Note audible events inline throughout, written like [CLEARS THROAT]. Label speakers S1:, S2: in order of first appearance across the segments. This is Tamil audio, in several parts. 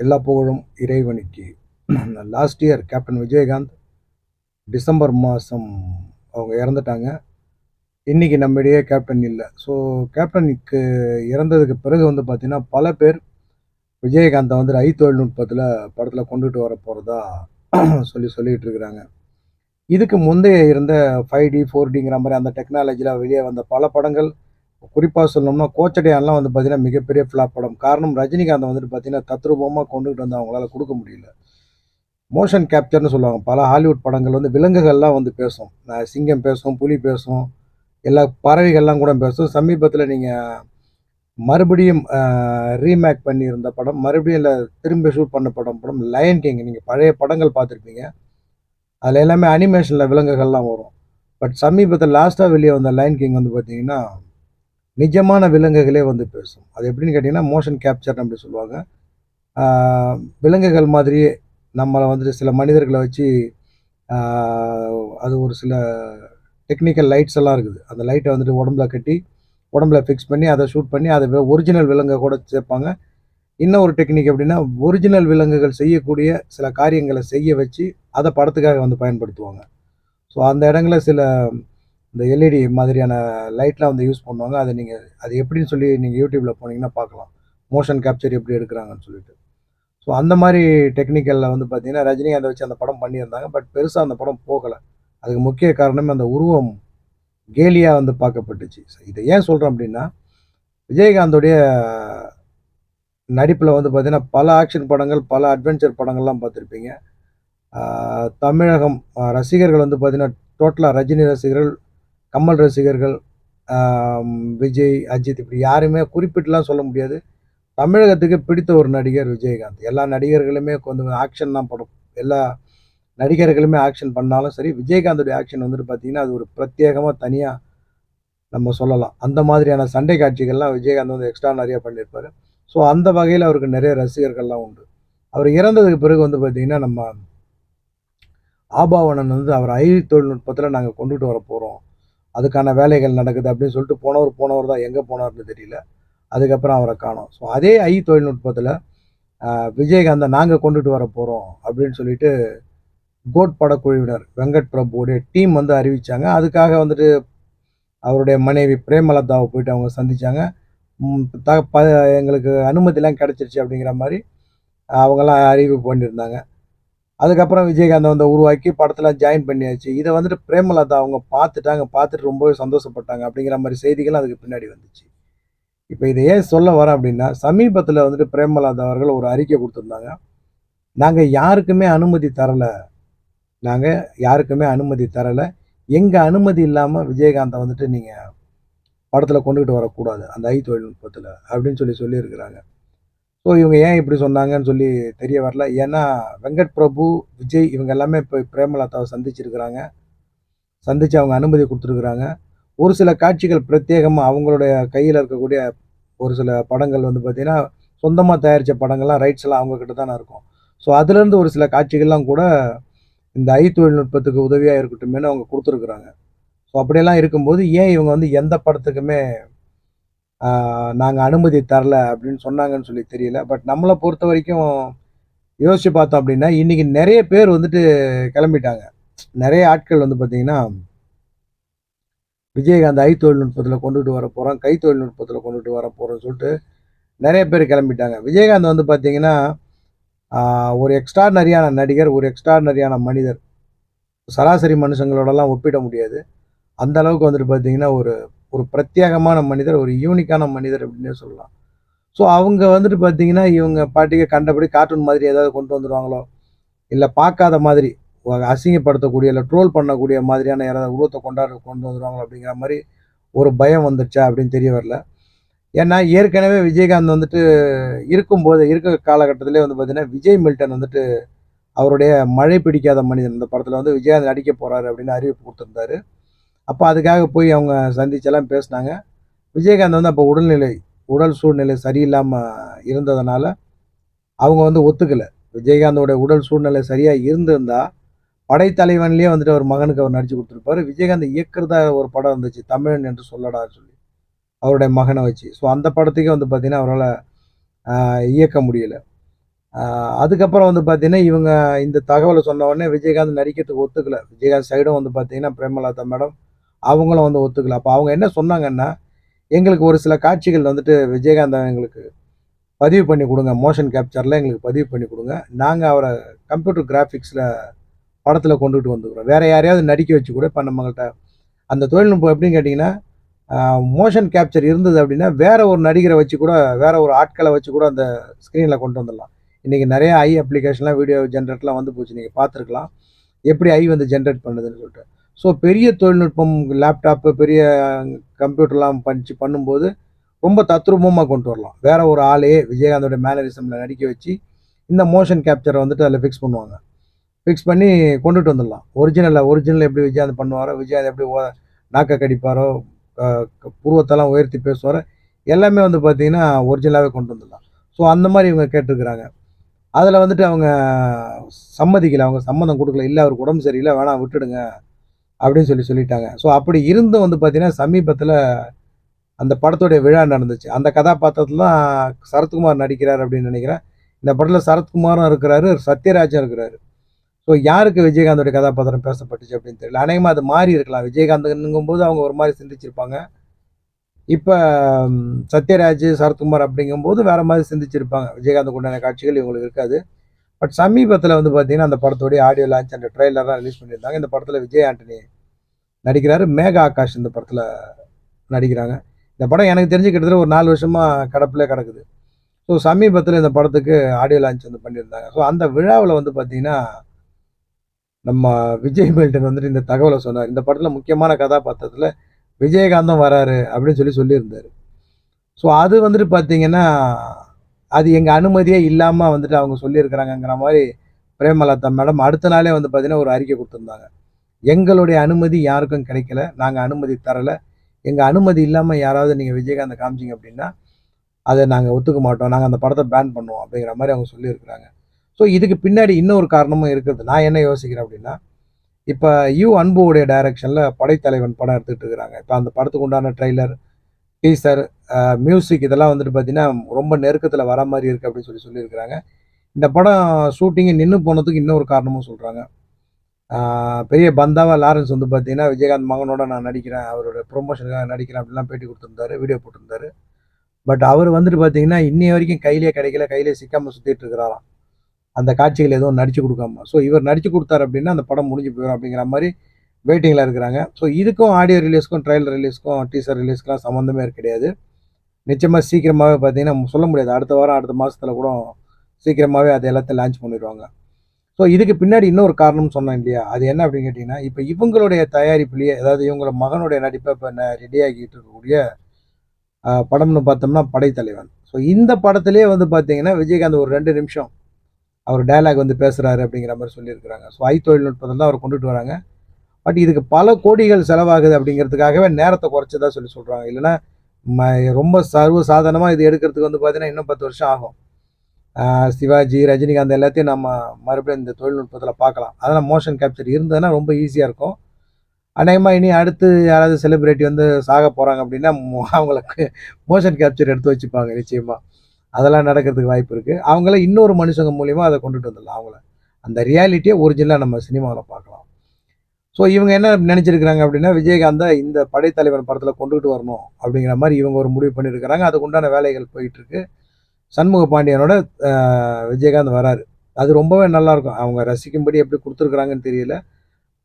S1: எல்லா புகழும் இறைவனுக்கு last year captain Vijayakanth December மாதம் அவங்க இறந்துட்டாங்க. இன்றைக்கி நம்மிடையே கேப்டன் இல்லை. ஸோ கேப்டனுக்கு இறந்ததுக்கு பிறகு வந்து பார்த்திங்கன்னா பல பேர் விஜயகாந்தை வந்து ஐ தொழில்நுட்பத்தில் படத்தில் கொண்டுட்டு வர போகிறதா [CLEARS THROAT] சொல்லி சொல்லிகிட்டு இருக்கிறாங்க. இதுக்கு முந்தைய இருந்த ஃபைவ் டி ஃபோர் டிங்கிற மாதிரி அந்த டெக்னாலஜியில் வெளியே வந்த பல படங்கள் குறிப்பாக சொல்லணும்னா கோச்சடையான்லாம் வந்து பார்த்தீங்கன்னா மிகப்பெரிய ஃப்ளாப் படம். காரணம் ரஜினிகாந்தை வந்துட்டு பார்த்தீங்கன்னா தத்ரூபமாக கொண்டுகிட்டு வந்து அவங்களால கொடுக்க முடியல. மோஷன் கேப்சர்னு சொல்லுவாங்க. பல ஹாலிவுட் படங்கள் வந்து விலங்குகள்லாம் வந்து பேசும். நான் சிங்கம் பேசும் புலி பேசும் எல்லா பறவைகள்லாம் கூட பேசும். சமீபத்தில் நீங்கள் மறுபடியும் ரீமேக் பண்ணியிருந்த படம் மறுபடியும் இல்லை திரும்பி ஷூட் பண்ண படம் படம் லயன் கிங் நீங்கள் பழைய படங்கள் பார்த்துருப்பீங்க. அதில் எல்லாமே அனிமேஷனில் விலங்குகள்லாம் வரும். பட் சமீபத்தில் லாஸ்ட்டாக வெளியே வந்த லைன் கிங் வந்து பார்த்தீங்கன்னா நிஜமான விலங்குகளே வந்து பேசும். அது எப்படின்னு கேட்டிங்கன்னா மோஷன் கேப்சர் அப்படி சொல்லுவாங்க. விலங்குகள் மாதிரியே நம்மளை வந்துட்டு சில மனிதர்களை வச்சு அது ஒரு சில டெக்னிக்கல் லைட்ஸ் எல்லாம் இருக்குது. அந்த லைட்டை வந்துட்டு உடம்புல கட்டி உடம்புல ஃபிக்ஸ் பண்ணி அதை ஷூட் பண்ணி அதை ஒரிஜினல் விலங்கை கூட சேர்ப்பாங்க. இன்னும் ஒரு டெக்னிக் எப்படின்னா ஒரிஜினல் விலங்குகள் செய்யக்கூடிய சில காரியங்களை செய்ய வச்சு அதை படத்துக்காக வந்து பயன்படுத்துவாங்க. ஸோ அந்த இடங்கள சில இந்த எல்இடி மாதிரியான லைட்லாம் வந்து யூஸ் பண்ணுவாங்க. அதை நீங்கள் அது எப்படின்னு சொல்லி நீங்கள் யூடியூப்பில் போனீங்கன்னா பார்க்கலாம். மோஷன் கேப்சர் எப்படி எடுக்கிறாங்கன்னு சொல்லிட்டு. ஸோ அந்த மாதிரி டெக்னிக்கலில் வந்து பார்த்தீங்கன்னா ரஜினிகாந்தை வச்சு அந்த படம் பண்ணியிருந்தாங்க. பட் பெருசாக அந்த படம் போகலை. அதுக்கு முக்கிய காரணம் அந்த உருவம் கேலியாக வந்து பார்க்கப்பட்டுச்சு. இதை ஏன் சொல்கிறேன் அப்படின்னா விஜயகாந்தோடைய நடிப்பில் வந்து பார்த்தீங்கன்னா பல ஆக்ஷன் படங்கள் பல அட்வென்ச்சர் படங்கள்லாம் பார்த்துருப்பீங்க. தமிழகம் ரசிகர்கள் வந்து பார்த்தீங்கன்னா டோட்டலாக ரஜினி ரசிகர்கள் கமல் ரசிகர்கள் விஜய் அஜித் இப்படி யாருமே குறிப்பிட்டுலாம் சொல்ல முடியாது. தமிழகத்துக்கு பிடித்த ஒரு நடிகர் விஜயகாந்த். எல்லா நடிகர்களுமே கொஞ்சம் ஆக்ஷன் தான் படம். எல்லா நடிகர்களுமே ஆக்ஷன் பண்ணாலும் சரி விஜயகாந்தோடைய ஆக்ஷன் வந்துட்டு பார்த்தீங்கன்னா அது ஒரு பிரத்யேகமாக தனியாக நம்ம சொல்லலாம். அந்த மாதிரியான சண்டை காட்சிகள்லாம் விஜயகாந்த் வந்து எக்ஸ்ட்ரா நிறைய பண்ணியிருப்பாரு. ஸோ அந்த வகையில் அவருக்கு நிறைய ரசிகர்கள்லாம் உண்டு. அவர் இறந்ததுக்கு பிறகு வந்து பார்த்திங்கன்னா நம்ம ஆபாவணன் வந்து அவர் ஐ தொழில்நுட்பத்தில் நாங்கள் கொண்டுகிட்டு வர போகிறோம் அதுக்கான வேலைகள் நடக்குது அப்படின்னு சொல்லிட்டு போனவர் போனவர் தான். எங்கே போனார்னு தெரியல. அதுக்கப்புறம் அவரை காணும். ஸோ அதே ஐ தொழில்நுட்பத்தில் விஜயகாந்தை நாங்கள் கொண்டுட்டு வர போகிறோம் அப்படின்னு சொல்லிட்டு கோட் படக்குழுவினர் வெங்கட் பிரபுடைய டீம் வந்து அறிவித்தாங்க அதுக்காக வந்துட்டு அவருடைய மனைவி பிரேமலதாவை போயிட்டு அவங்க சந்தித்தாங்க த ப எங்களுக்கு அனுமதிலாம் கிடச்சிருச்சு அப்படிங்கிற மாதிரி அவங்கெல்லாம் அறிவிப்பு பண்ணியிருந்தாங்க. அதுக்கப்புறம் விஜயகாந்தை வந்து உருவாக்கி படத்தில் ஜாயின் பண்ணியாச்சு. இதை வந்துட்டு பிரேமலதா அவங்க பார்த்துட்டாங்க. பார்த்துட்டு ரொம்பவே சந்தோஷப்பட்டாங்க அப்படிங்கிற மாதிரி செய்திகள் அதுக்கு பின்னாடி வந்துச்சு. இப்போ இதை ஏன் சொல்ல வரேன் அப்படின்னா சமீபத்தில் வந்துட்டு பிரேமலதா அவர்கள் ஒரு அறிக்கை கொடுத்துருந்தாங்க. நாங்கள் யாருக்குமே அனுமதி தரலை. நாங்கள் யாருக்குமே அனுமதி தரலை. எங்கள் அனுமதி இல்லாமல் விஜயகாந்தை வந்துட்டு நீங்கள் படத்தில் கொண்டுக்கிட்டு வரக்கூடாது. அந்த ஐ தொழில்நுட்பத்தில் அப்படின்னு சொல்லி சொல்லியிருக்கிறாங்க. ஸோ இவங்க ஏன் இப்படி சொன்னாங்கன்னு சொல்லி தெரிய வரல. ஏன்னா வெங்கட் பிரபு விஜய் இவங்க எல்லாமே இப்போ பிரேமலதாவை சந்திச்சிருக்கிறாங்க. சந்தித்து அவங்க அனுமதி கொடுத்துருக்குறாங்க. ஒரு சில காட்சிகள் பிரத்யேகமாக அவங்களுடைய கையில் இருக்கக்கூடிய ஒரு சில படங்கள் வந்து பார்த்திங்கன்னா சொந்தமாக தயாரித்த படங்கள்லாம் ரைட்ஸ் எல்லாம் அவங்கக்கிட்ட தானே இருக்கும். ஸோ அதுலேருந்து ஒரு சில காட்சிகள்லாம் கூட இந்த ஐ தொழில்நுட்பத்துக்கு உதவியாக இருக்கட்டுமேனு அவங்க கொடுத்துருக்குறாங்க. ஸோ அப்படியெல்லாம் இருக்கும்போது ஏன் இவங்க வந்து எந்த படத்துக்குமே நாங்கள் அனுமதி தரல அப்படின்னு சொன்னாங்கன்னு சொல்லி தெரியல. பட் நம்மளை பொறுத்த வரைக்கும் யோசிச்சு பார்த்தோம் அப்படின்னா இன்றைக்கி நிறைய பேர் வந்துட்டு கிளம்பிட்டாங்க. நிறைய ஆட்கள் வந்து பார்த்தீங்கன்னா விஜயகாந்த் ஐ தொழில்நுட்பத்தில் கொண்டுட்டு வர போகிறோம் கை தொழில்நுட்பத்தில் கொண்டுட்டு வர போகிறோம்னு சொல்லிட்டு நிறைய பேர் கிளம்பிட்டாங்க. விஜயகாந்த் வந்து பார்த்தீங்கன்னா ஒரு எக்ஸ்ட்ராடனரியான நடிகர் ஒரு எக்ஸ்ட்ராடனரியான மனிதர். சராசரி மனுஷங்களோடலாம் ஒப்பிட முடியாது. அந்த அளவுக்கு வந்துட்டு பார்த்தீங்கன்னா ஒரு ஒரு பிரத்யேகமான மனிதர் ஒரு யூனிக்கான மனிதர் அப்படின்னே சொல்லலாம். ஸோ அவங்க வந்துட்டு பார்த்தீங்கன்னா இவங்க பாட்டிக்கு கண்டபடி கார்ட்டூன் மாதிரி ஏதாவது கொண்டு வந்துடுவாங்களோ இல்லை பார்க்காத மாதிரி அசிங்கப்படுத்தக்கூடிய இல்லை ட்ரோல் பண்ணக்கூடிய மாதிரியான யாராவது உருவத்தை கொண்டாட கொண்டு வந்துடுவாங்களோ அப்படிங்கிற மாதிரி ஒரு பயம் வந்துடுச்சா அப்படின்னு தெரிய வரல. ஏன்னா ஏற்கனவே விஜயகாந்த் வந்துட்டு இருக்கும்போது இருக்க காலகட்டத்திலே வந்து பார்த்தீங்கன்னா விஜய் மில்டன் வந்துட்டு அவருடைய மழை பிடிக்காத மனிதன் இந்த படத்தில் வந்து விஜயகாந்த் நடிக்க போகிறாரு அப்படின்னு அறிவிப்பு கொடுத்துருந்தாரு. அப்போ அதுக்காக போய் அவங்க சந்திச்செல்லாம் பேசினாங்க. விஜயகாந்த் வந்து அப்போ உடல்நிலை உடல் சூழ்நிலை சரியில்லாமல் இருந்ததுனால அவங்க வந்து ஒத்துக்கலை. விஜயகாந்தோட உடல் சூழ்நிலை சரியாக இருந்திருந்தால் படைத்தலைவன்லேயே வந்துட்டு அவர் மகனுக்கு அவர் நடிச்சு கொடுத்துருப்பாரு. விஜயகாந்த் இயக்கிறதா ஒரு படம் இருந்துச்சு தமிழன் என்று சொல்லடா சொல்லி அவருடைய மகனை வச்சு. ஸோ அந்த படத்துக்கே வந்து பார்த்தீங்கன்னா அவரால் இயக்க முடியல. அதுக்கப்புறம் வந்து பார்த்தீங்கன்னா, இவங்க இந்த தகவலை சொன்ன உடனே விஜயகாந்த் நடிக்கிறதுக்கு ஒத்துக்கலை. விஜயகாந்த் சைடும் வந்து பார்த்தீங்கன்னா, பிரேமலதா மேடம் அவங்களும் வந்து ஒத்துக்கல. அப்போ அவங்க என்ன சொன்னாங்கன்னா, எங்களுக்கு ஒரு சில காட்சிகள் வந்துட்டு விஜயகாந்த் எங்களுக்கு பதிவு பண்ணி கொடுங்க மோஷன் கேப்சரில் எங்களுக்கு பதிவு பண்ணி கொடுங்க நாங்கள் அவரை கம்ப்யூட்டர் கிராஃபிக்ஸில் படத்தில் கொண்டுகிட்டு வந்துக்கிறோம். வேறு யாரையாவது நடிக்க வச்சு கூட இப்போ நம்மகிட்ட அந்த தொழில்நுட்பம் எப்படின்னு கேட்டிங்கன்னா மோஷன் கேப்சர் இருந்தது அப்படின்னா, வேறு ஒரு நடிகரை வச்சு கூட வேறு ஒரு ஆட்களை வச்சு கூட அந்த ஸ்க்ரீனில் கொண்டு வந்துடலாம். இன்றைக்கி நிறையா ஐ அப்ளிகேஷன்லாம் வீடியோ ஜென்ரேட்லாம் வந்து போச்சு. நீங்கள் பார்த்துருக்கலாம். எப்படி ஐ வந்து ஜென்ரேட் பண்ணுதுன்னு சொல்லிட்டு. ஸோ பெரிய தொழில்நுட்பம் லேப்டாப்பு, பெரிய கம்ப்யூட்டர்லாம் வச்சு பண்ணும்போது, ரொம்ப தத்ரூபமாக கொண்டு வரலாம். வேற ஒரு ஆளே விஜயகாந்தோட மேனரிசமில் நடிக்க வச்சு, இந்த மோஷன் கேப்சரை வந்துட்டு அதில் ஃபிக்ஸ் பண்ணுவாங்க. ஃபிக்ஸ் பண்ணி கொண்டுட்டு வந்துடலாம். ஒரிஜினல்ல ஒரிஜினல் எப்படி விஜயகாந்த் பண்ணுவாரோ, விஜயகாந்த் எப்படி ஓ நாக்க கடிப்பாரோ, புருவத்தெல்லாம் உயர்த்தி பேசுவாரோ, எல்லாமே வந்து பார்த்தீங்கன்னா, ஒரிஜினலாகவே கொண்டு வந்துடலாம். ஸோ அந்த மாதிரி இவங்க கேட்டிருக்கிறாங்க அதில் வந்துட்டு அவங்க சம்மதிக்கலை அவங்க சம்மந்தம் கொடுக்கல இல்லை அவருக்கு உடம்பு சரியில்லை வேணாம் விட்டுடுங்க. அப்படின்னு சொல்லி சொல்லிட்டாங்க. ஸோ அப்படி இருந்தும் வந்து பார்த்தீங்கன்னா, சமீபத்தில் அந்த படத்துடைய விழா நடந்துச்சு. அந்த கதாபாத்திரத்தில் தான் சரத்குமார் நடிக்கிறார் அப்படின்னு நினைக்கிறேன் இந்த படத்தில் சரத்குமாரும் இருக்கிறாரு, சத்யராஜும் இருக்கிறாரு. ஸோ யாருக்கு விஜயகாந்தோட கதாபாத்திரம் பேசப்பட்டுச்சு அப்படின்னு தெரியல. அநேகமாக அது மாறி இருக்கலாம். விஜயகாந்துங்கும்போது அவங்க ஒரு மாதிரி சிந்திச்சிருப்பாங்க. இப்போ சத்யராஜ், சரத்குமார் அப்படிங்கும்போது வேறு மாதிரி சிந்திச்சிருப்பாங்க. விஜயகாந்த் உண்டான காட்சிகள் இவங்களுக்கு இருக்காது. பட் சமீபத்தில் வந்து பார்த்தீங்கன்னா, அந்த படத்துடைய ஆடியோ லான்ச் அண்ட் ட்ரெய்லர்லாம் ரிலீஸ் பண்ணியிருந்தாங்க. இந்த படத்தில் விஜய் ஆண்டனி நடிக்கிறாரு. மேகா ஆகாஷ் இந்த படத்தில் நடிக்கிறாங்க. இந்த படம் எனக்கு தெரிஞ்சு கிட்டத்தட்ட ஒரு நாலு வருஷமாக கடப்பிலே கிடக்குது. ஸோ சமீபத்தில் இந்த படத்துக்கு ஆடியோ லான்ச் வந்து பண்ணியிருந்தாங்க. ஸோ அந்த விழாவில் வந்து பார்த்தீங்கன்னா, நம்ம விஜய் மில்டன் வந்துட்டு இந்த தகவலை சொன்னார் இந்த படத்தில் முக்கியமான கதாபாத்திரத்தில் விஜயகாந்தும் வராரு அப்படின்னு சொல்லி சொல்லியிருந்தார் ஸோ அது வந்துட்டு பார்த்தீங்கன்னா, அது எங்கள் அனுமதியே இல்லாமல் வந்துட்டு அவங்க சொல்லியிருக்கிறாங்கங்கிற மாதிரி பிரேமலதா மேடம் அடுத்த நாளே வந்து பார்த்தீங்கன்னா, ஒரு அறிக்கை கொடுத்துருந்தாங்க எங்களுடைய அனுமதி யாருக்கும் கிடைக்கல. நாங்கள் அனுமதி தரல. எங்கள் அனுமதி இல்லாமல் யாராவது நீங்கள் விஜயகாந்தை காமிச்சீங்க அப்படின்னா, அதை நாங்கள் ஒத்துக்க மாட்டோம். நாங்கள் அந்த படத்தை பேன் பண்ணுவோம் அப்படிங்கிற மாதிரி அவங்க சொல்லியிருக்கிறாங்க. ஸோ இதுக்கு பின்னாடி இன்னொரு காரணமும் இருக்கிறது நான் என்ன யோசிக்கிறேன் அப்படின்னா, இப்போ யூ அன்புடைய டைரக்ஷனில் படைத்தலைவன் படம் எடுத்துகிட்டு இருக்கிறாங்க. இப்போ அந்த படத்துக்கு உண்டான ட்ரெய்லர், டீசர், மியூசிக் இதெல்லாம் வந்துட்டு பார்த்தீங்கன்னா, ரொம்ப நெருக்கத்தில் வர மாதிரி இருக்குது அப்படின்னு சொல்லி சொல்லியிருக்கிறாங்க. இந்த படம் ஷூட்டிங் நின்று போனதுக்கு இன்னொரு காரணமும் சொல்கிறாங்க பெரிய பந்தாவா லாரன்ஸ் வந்து பார்த்தீங்கன்னா, விஜயகாந்த் மகனோட நான் நடிக்கிறேன். அவரோட ப்ரொமோஷனுக்காக நடிக்கிறேன் அப்படிலாம் பேட்டி கொடுத்துருந்தாரு வீடியோ போட்டிருந்தாரு. பட் அவர் வந்துட்டு பார்த்தீங்கன்னா, இன்றைய வரைக்கும் கையிலேயே கிடைக்கல. கையிலே சிக்காமல் சுற்றிட்டு இருக்கிறாராம். அந்த காட்சிகள் எதுவும் நடிச்சு கொடுக்காம ஸோ இவர் நடிச்சு கொடுத்தாரு அப்படின்னா, அந்த படம் முடிஞ்சு போயிடும் அப்படிங்கிற மாதிரி வெயிட்டிங்கில் இருக்கிறாங்க. ஸோ இதுக்கும் ஆடியோ ரிலீஸ்க்கும், ட்ரையல் ரிலீஸ்க்கும், டீசர் ரிலீஸ்க்குலாம் சம்மந்தமே கிடையாது. நிச்சயமாக சீக்கிரமாகவே பார்த்தீங்கன்னா, சொல்ல முடியாது. அடுத்த வாரம், அடுத்த மாதத்தில் கூட சீக்கிரமாகவே அது எல்லாத்தையும் லான்ச் பண்ணிடுவாங்க ஸோ இதுக்கு பின்னாடி இன்னொரு காரணம்னு சொன்னேன் இல்லையா? அது என்ன அப்படின்னு கேட்டிங்கன்னா இப்போ இவங்களுடைய தயாரிப்புலேயே அதாவது இவங்களோட மகனுடைய நடிப்பை இப்போ ந ரெடி ஆகிட்டு இருக்கக்கூடிய படம்னு பார்த்தோம்னா, படைத்தலைவன். ஸோ இந்த படத்திலேயே வந்து பார்த்தீங்கன்னா, விஜயகாந்த் ஒரு ரெண்டு நிமிஷம் அவர் டைலாக் வந்து பேசுகிறாரு அப்படிங்கிற மாதிரி சொல்லியிருக்கிறாங்க. ஸோ ஐ தொழில்நுட்பத்தில் தான் அவர் கொண்டுட்டு வராங்க. பட் இதுக்கு பல கோடிகள் செலவாகுது அப்படிங்கிறதுக்காகவே நேரத்தை குறைச்சதா சொல்லி சொல்கிறாங்க இல்லைன்னா ம ரொம்ப சர்வ சாதாரணமாக இது எடுக்கிறதுக்கு வந்து பார்த்தீங்கன்னா, இன்னும் 10 வருஷம் ஆகும். சிவாஜி, ரஜினிகாந்த் எல்லாத்தையும் நம்ம மறுபடியும் இந்த தொழில்நுட்பத்தில் பார்க்கலாம். அதெல்லாம் மோஷன் கேப்சர் இருந்ததுன்னா ரொம்ப ஈஸியாக இருக்கும். அநேகமாக இனி அடுத்து யாராவது செலிப்ரிட்டி வந்து சாக போகிறாங்க அப்படின்னா, அவங்களுக்கு மோஷன் கேப்சர் எடுத்து வச்சுப்பாங்க நிச்சயமாக அதெல்லாம் நடக்கிறதுக்கு வாய்ப்பு இருக்குது அவங்கள இன்னொரு மனுஷங்க மூலியமாக அதை கொண்டுட்டு வந்துடலாம் அவங்கள. அந்த ரியாலிட்டியை ஒரிஜினலாக நம்ம சினிமாவில் பார்க்கலாம். ஸோ இவங்க என்ன நினச்சிருக்கிறாங்க அப்படின்னா, விஜயகாந்தை இந்த படைத்தலைவன் படத்தில் கொண்டுகிட்டு வரணும் அப்படிங்கிற மாதிரி இவங்க ஒரு முடிவு பண்ணியிருக்கிறாங்க. அதுக்கு உண்டான வேலைகள் போயிட்டுருக்கு. சண்முக பாண்டியனோட விஜயகாந்த் வராரு. அது ரொம்பவே நல்லாயிருக்கும் அவங்க ரசிக்கும்படி எப்படி கொடுத்துருக்குறாங்கன்னு தெரியல.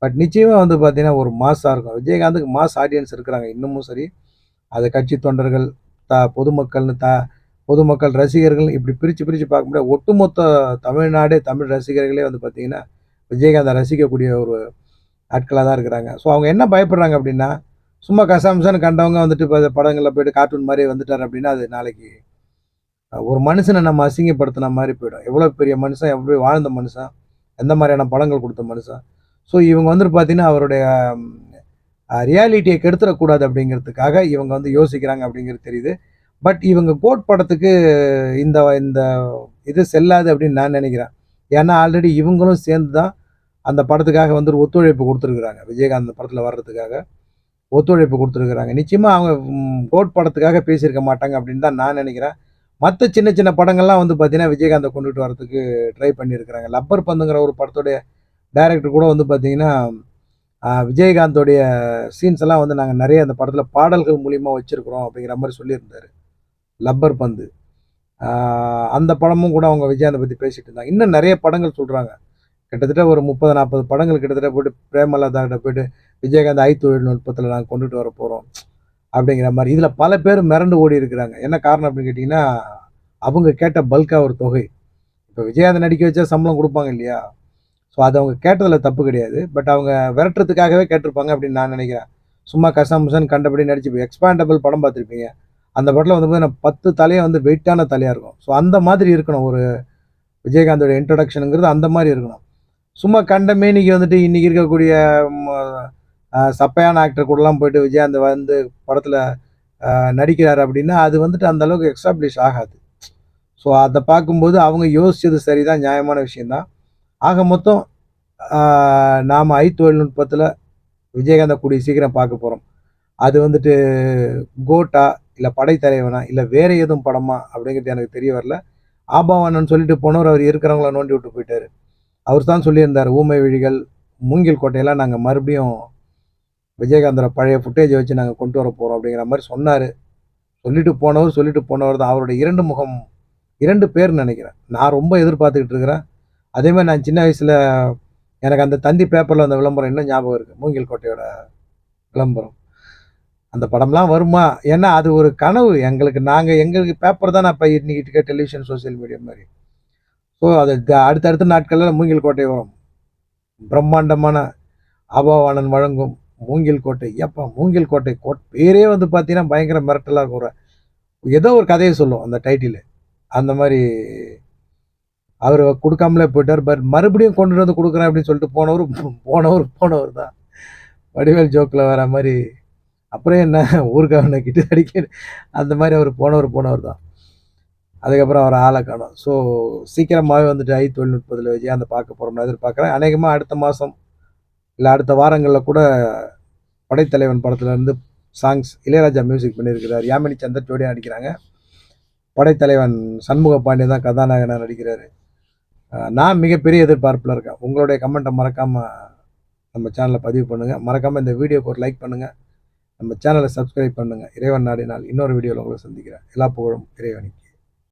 S1: பட் நிச்சயமாக வந்து பார்த்தீங்கன்னா, ஒரு மாஸாக இருக்கும். விஜயகாந்துக்கு மாஸ் ஆடியன்ஸ் இருக்கிறாங்க இன்னமும் சரி. அது கட்சி தொண்டர்கள், த பொதுமக்கள்னு த பொதுமக்கள், ரசிகர்கள் இப்படி பிரிச்சு பிரித்து பார்க்க முடியாது. ஒட்டுமொத்த தமிழ்நாடே தமிழ் ரசிகர்களே வந்து பார்த்திங்கன்னா விஜயகாந்தை ரசிக்கக்கூடிய ஒரு ஆட்களாக தான் இருக்கிறாங்க. ஸோ அவங்க என்ன பயப்படுறாங்க அப்படின்னா, சும்மா கசாமுசான்னு கண்டவங்க வந்துட்டு இப்போ படங்களில் போயிட்டு கார்ட்டூன் மாதிரி வந்துட்டார் அப்படின்னா, அது நாளைக்கு ஒரு மனுஷனை நம்ம அசிங்கப்படுத்தின மாதிரி போயிடும். எவ்வளோ பெரிய மனுஷன், எவ்வளோ வாழ்ந்த மனுஷன், எந்த மாதிரியான படங்கள் கொடுத்த மனுஷன். ஸோ இவங்க வந்துட்டு பார்த்தீங்கன்னா, அவருடைய ரியாலிட்டியை கெடுத்துடக்கூடாது அப்படிங்கிறதுக்காக இவங்க வந்து யோசிக்கிறாங்க அப்படிங்கிறது தெரியுது. பட் இவங்க கோட் படத்துக்கு இந்த இந்த இது செல்லாது அப்படின்னு நான் நினைக்கிறேன் ஏன்னா ஆல்ரெடி இவங்களும் சேர்ந்து தான் அந்த படத்துக்காக வந்து ஒரு ஒத்துழைப்பு கொடுத்துருக்குறாங்க. விஜயகாந்த் படத்தில் வர்றதுக்காக ஒத்துழைப்பு கொடுத்துருக்குறாங்க. நிச்சயமாக அவங்க கோட் படத்துக்காக பேசியிருக்க மாட்டாங்க அப்படின்னு தான் நான் நினைக்கிறேன். மற்ற சின்ன சின்ன படங்கள்லாம் வந்து பார்த்தீங்கன்னா விஜயகாந்தை கொண்டுட்டு வரதுக்கு ட்ரை பண்ணியிருக்கிறாங்க. லப்பர் பந்துங்கிற ஒரு படத்துடைய டைரக்டர் கூட வந்து பார்த்தீங்கன்னா விஜயகாந்தோடைய சீன்ஸ் எல்லாம் வந்து நாங்கள் நிறைய அந்த படத்தில் பாடல்கள் மூலிமா வச்சுருக்குறோம் அப்படிங்கிற மாதிரி சொல்லியிருந்தாரு. லப்பர் பந்து. அந்த படமும் கூட அவங்க விஜயகாந்தை பற்றி பேசிகிட்டு இருந்தாங்க. இன்னும் நிறைய படங்கள் சொல்கிறாங்க கிட்டத்தட்ட ஒரு முப்பது நாற்பது படங்கள் கிட்டத்தட்ட போயிட்டு பிரேமலதா கிட்ட போயிட்டு விஜயகாந்த் ஐ தொழில்நுட்பத்தில் நாங்கள் கொண்டுட்டு வர போகிறோம் அப்படிங்கிற மாதிரி. இதில் பல பேர் மிரண்டு ஓடி இருக்கிறாங்க. என்ன காரணம் அப்படின்னு கேட்டிங்கன்னா அவங்க கேட்ட பல்காக ஒரு தொகை. இப்போ விஜயகாந்த் நடிக்க வச்சா சம்பளம் கொடுப்பாங்க இல்லையா? ஸோ அது அவங்க கேட்டதில் தப்பு கிடையாது. பட் அவங்க விரட்டுறதுக்காகவே கேட்டிருப்பாங்க அப்படின்னு நான் நினைக்கிறேன். சும்மா கசாமுசன் கண்டபடி நடிச்சு இப்போ எக்ஸ்பேண்டபிள் படம் பார்த்துருப்பீங்க. அந்த படத்தில் வந்து பார்த்தீங்கன்னா பத்து தலையை வந்து வெயிட்டான தலையாக இருக்கும். ஸோ அந்த மாதிரி இருக்கணும். ஒரு விஜயகாந்தோட இன்ட்ரடக்ஷனுங்கிறது அந்த மாதிரி இருக்கணும். சும்மா கண்ட மேனிக்கு வந்துட்டு இன்றைக்கி இருக்கக்கூடிய சப்பையான ஆக்டர் கூடலாம் போயிட்டு விஜயாந்த் வந்து படத்தில் நடிக்கிறார் அப்படின்னா அது வந்துட்டு அந்த அளவுக்கு எக்ஸ்டாப்ளிஷ் ஆகாது. ஸோ அதை பார்க்கும்போது அவங்க யோசிச்சது சரிதான் நியாயமான விஷயந்தான் ஆக மொத்தம் நாம் ஐ தொழில்நுட்பத்தில் விஜயகாந்தை கூடிய சீக்கிரம் பார்க்க போகிறோம் அது வந்துட்டு கோட்டா இல்லை படைத்தலைவனா இல்லை வேற எதுவும் படமா அப்படிங்கிறது எனக்கு தெரிய வரல. ஆபாவானன் சொல்லிட்டு போனவர் அவர் இருக்கிறவங்கள நோண்டி விட்டு போயிட்டாரு. அவர் தான் சொல்லியிருந்தார் ஊமை விழிகள் மூங்கில் கோட்டையெல்லாம் நாங்கள் மறுபடியும் விஜயகாந்தோட பழைய ஃபுட்டேஜை வச்சு நாங்கள் கொண்டு வர போகிறோம் அப்படிங்கிற மாதிரி சொன்னார். சொல்லிட்டு போனவர் சொல்லிட்டு போனவர் தான். அவருடைய இரண்டு முகம் இரண்டு பேர் நினைக்கிறேன். நான் ரொம்ப எதிர்பார்த்துக்கிட்டு இருக்கிறேன். அதே மாதிரி நான் சின்ன வயசில் எனக்கு அந்த தந்தி பேப்பரில் அந்த விளம்பரம் இன்னும் ஞாபகம் இருக்குது மூங்கில் கோட்டையோட விளம்பரம். அந்த படம்லாம் வருமா? ஏன்னா அது ஒரு கனவு. எங்களுக்கு நாங்கள் எங்களுக்கு பேப்பர் தான் நான் இப்போ இருக்க டெலிவிஷன் சோஷியல் மீடியா மாதிரி. ஸோ அது த- அடுத்தடுத்த நாட்களில் மூங்கில் கோட்டை வரும். பிரம்மாண்டமான ஆபாவானன் வழங்கும் மூங்கில் கோட்டை. எப்போ மூங்கில் கோட்டை. கோட் பேரே வந்து பார்த்தீங்கன்னா பயங்கர மிரட்டலாக இருக்கும். ஒரு ஏதோ ஒரு கதையை சொல்லும் அந்த டைட்டில் அந்த மாதிரி அவர் கொடுக்காமலே போயிட்டார். பட் மறுபடியும் கொண்டு வந்து கொடுக்குறேன் அப்படின்னு சொல்லிட்டு போனவர் போனவர் போனவர் தான். வடிவேல் ஜோக்கில் வர மாதிரி. அப்புறம் என்ன? ஊருக்காரனை கிட்ட அடிக்க அந்த மாதிரி அவர் போனவர் போனவர் தான். அதுக்கப்புறம் அவர் ஆளை காணும். ஸோ சீக்கிரமாகவே வந்துட்டு ஐ தொழில்நுட்பத்தில் விஜயாந்த பார்க்க போகிறோம்னு எதிர்பார்க்குறேன். அநேகமாக அடுத்த மாதம் இல்லை அடுத்த வாரங்களில் கூட படைத்தலைவன் படத்துலேருந்து சாங்ஸ் இளையராஜா மியூசிக் பண்ணியிருக்கிறார். யாமினி சந்தர் ஜோடியாக நடிக்கிறாங்க. படைத்தலைவன் சண்முக பாண்டியன் தான் கதாநாயகனாக நடிக்கிறார். நான் மிகப்பெரிய எதிர்பார்ப்பில் இருக்கேன். உங்களுடைய கமெண்ட்டை மறக்காமல் நம்ம சேனலை பதிவு பண்ணுங்கள் மறக்காமல் இந்த வீடியோக்கு ஒரு லைக் பண்ணுங்கள் நம்ம சேனலை சப்ஸ்கிரைப் பண்ணுங்கள் இறைவன் நாடினால் இன்னொரு வீடியோவில் உங்களை சந்திக்கிறேன். எல்லா புகழும் இறைவனுக்கு.